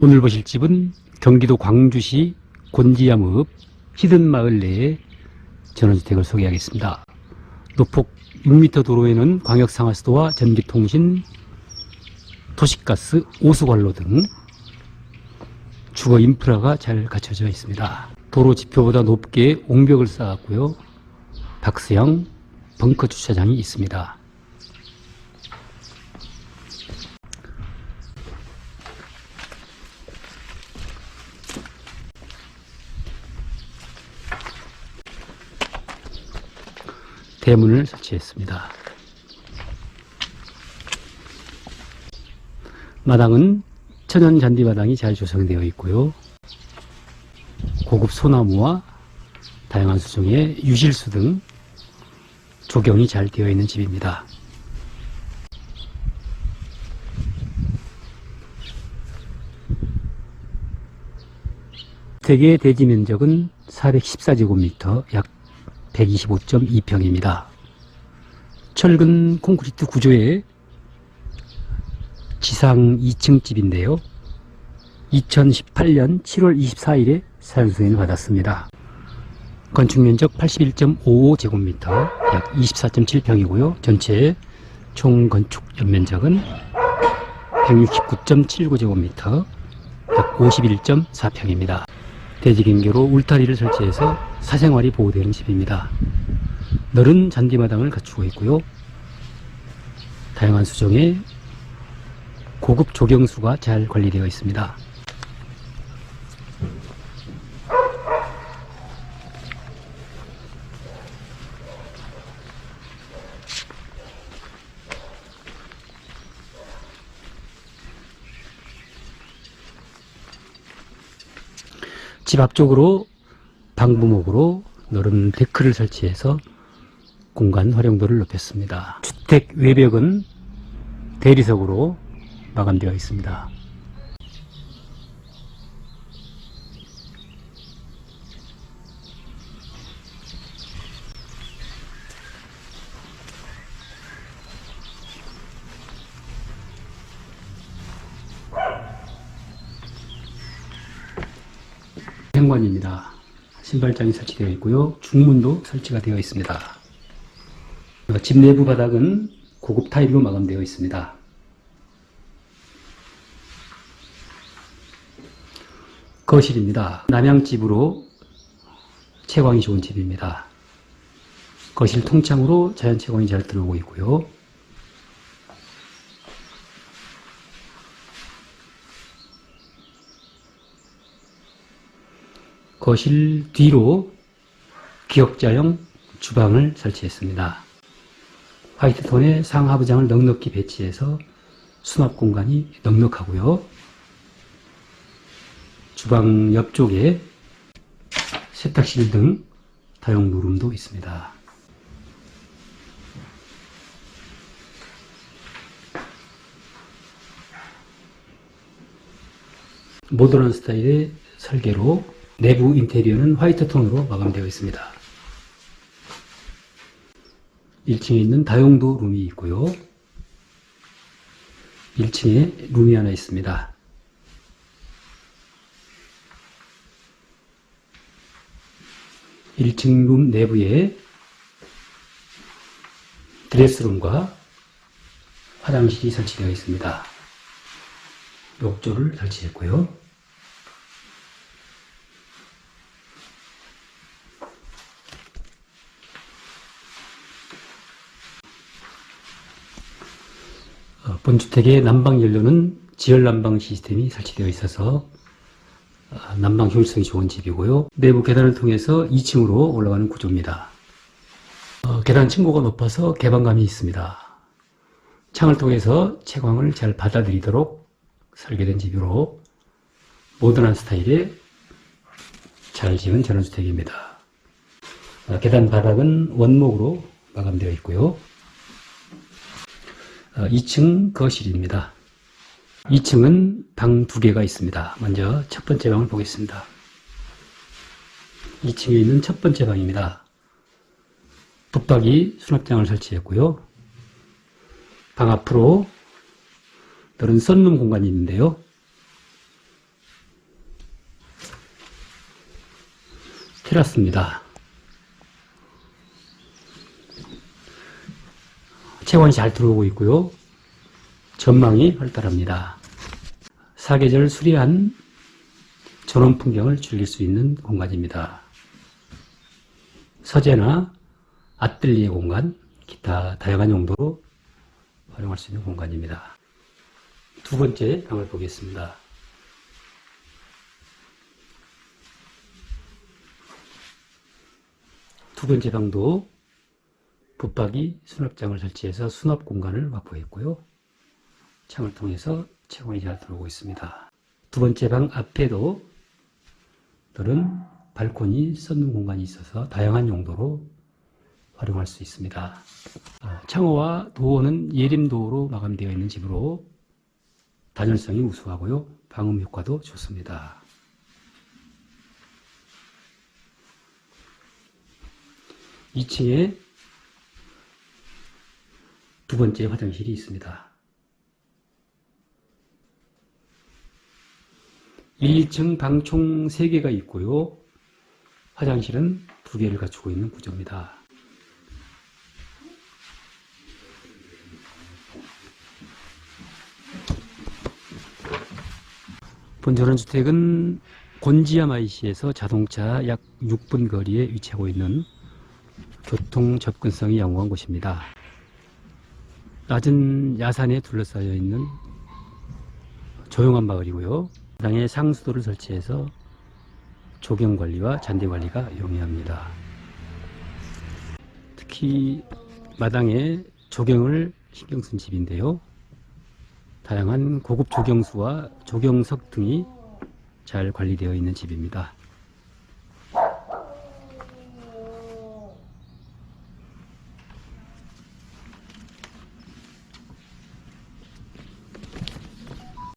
오늘 보실 집은 경기도 광주시 곤지암읍 히든마을 내에 전원주택을 소개하겠습니다. 노폭 6m 도로에는 광역상하수도와 전기통신, 도시가스, 오수관로 등 주거 인프라가 잘 갖춰져 있습니다. 도로 지표보다 높게 옹벽을 쌓았고요. 박스형 벙커 주차장이 있습니다. 대문을 설치했습니다. 마당은 천연 잔디 마당이 잘 조성되어 있고요. 고급 소나무와 다양한 수종의 유실수 등 조경이 잘 되어 있는 집입니다. 주택의 대지 면적은 414제곱미터, 약 125.2평입니다. 철근 콘크리트 구조의 지상 2층 집인데요. 2018년 7월 24일에 사용 승인을 받았습니다. 건축 면적 81.55제곱미터, 약 24.7평이고요. 전체 총 건축 연면적은 169.79제곱미터, 약 51.4평입니다. 대지 경계로 울타리를 설치해서 사생활이 보호되는 집입니다. 넓은 잔디마당을 갖추고 있고요. 다양한 수종의 고급 조경수가 잘 관리되어 있습니다. 집 앞쪽으로 방부목으로 넓은 데크를 설치해서 공간 활용도를 높였습니다. 주택 외벽은 대리석으로 마감되어 있습니다. 현관입니다. 신발장이 설치되어 있고요. 중문도 설치가 되어 있습니다. 어, 집 내부 바닥은 고급 타일로 마감되어 있습니다. 거실입니다. 남양집으로 채광이 좋은 집입니다. 거실 통창으로 자연 채광이 잘 들어오고 있고요. 거실 뒤로 기역자형 주방을 설치했습니다. 화이트 톤의 상하부장을 넉넉히 배치해서 수납 공간이 넉넉하고요. 주방 옆쪽에 세탁실 등 다용 노름도 있습니다. 모던한 스타일의 설계로 내부 인테리어는 화이트 톤으로 마감되어 있습니다. 1층에 있는 다용도 룸이 있고요. 1층에 룸이 하나 있습니다. (1층) 룸 내부에 드레스룸과 화장실이 설치되어 있습니다. 욕조를 설치했고요. 본주택의 난방 연료는 지열 난방 시스템이 설치되어 있어서 어, 난방 효율성이 좋은 집이고요. 내부 계단을 통해서 2층으로 올라가는 구조입니다. 어, 계단 층고가 높아서 개방감이 있습니다. 창을 통해서 채광을 잘 받아들이도록 설계된 집으로 모던한 스타일의 잘 지은 전원주택입니다. 어, 계단 바닥은 원목으로 마감되어 있고요. 어, 2층 거실입니다. 2층은 방 두 개가 있습니다. 먼저 첫 번째 방을 보겠습니다. 2층에 있는 첫 번째 방입니다. 붙박이 수납장을 설치했고요. 방 앞으로 넓은 썬룸 공간이 있는데요. 테라스입니다. 채광이 잘 들어오고 있고요. 전망이 활달합니다. 사계절 수려한 전원 풍경을 즐길 수 있는 공간입니다. 서재나 아뜰리에 공간, 기타 다양한 용도로 활용할 수 있는 공간입니다. 두 번째 방을 보겠습니다. 두 번째 방도 붙박이 수납장을 설치해서 수납 공간을 확보했고요. 창을 통해서 채광이 잘 들어오고 있습니다. 두 번째 방 앞에도 들은 발코니 썬룸 공간이 있어서 다양한 용도로 활용할 수 있습니다. 어, 창호와 도어는 예림도어로 마감되어 있는 집으로 단열성이 우수하고요. 방음 효과도 좋습니다. 2층에 두 번째 화장실이 있습니다. 1층 방 총 3개가 있고요. 화장실은 2개를 갖추고 있는 구조입니다. 본전원 주택은 곤지야마이시에서 자동차 약 6분 거리에 위치하고 있는 교통 접근성이 양호한 곳입니다. 낮은 야산에 둘러싸여 있는 조용한 마을이고요. 마당에 상수도를 설치해서 조경 관리와 잔디 관리가 용이합니다. 특히 마당에 조경을 신경 쓴 집인데요. 다양한 고급 조경수와 조경석 등이 잘 관리되어 있는 집입니다.